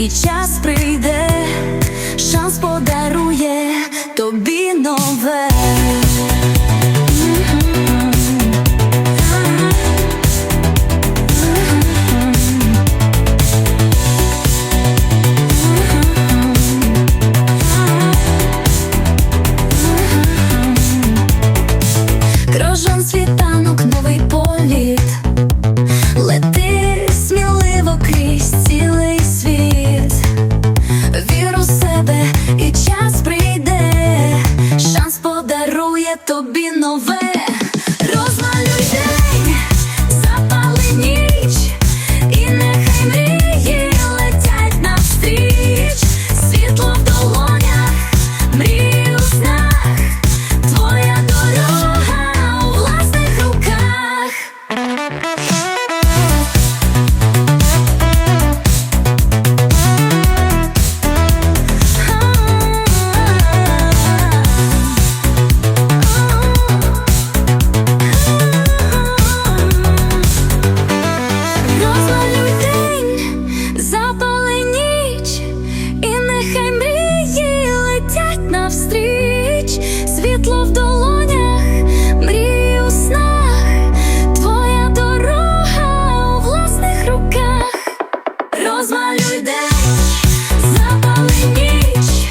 і час прийде, шанс подарує. Розмалюй день, запали ніч,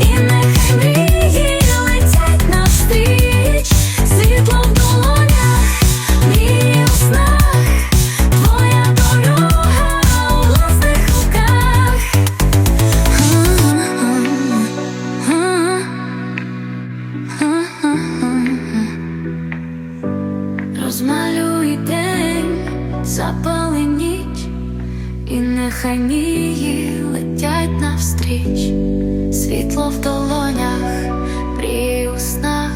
і нехай мрії летять навстріч, світло в долонях, мрії у твоя дорога у власних руках. Розмалюй день, і нехай мії летять навстріч, світло в долонях, мрії у снах,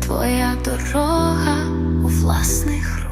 твоя дорога у власних руках.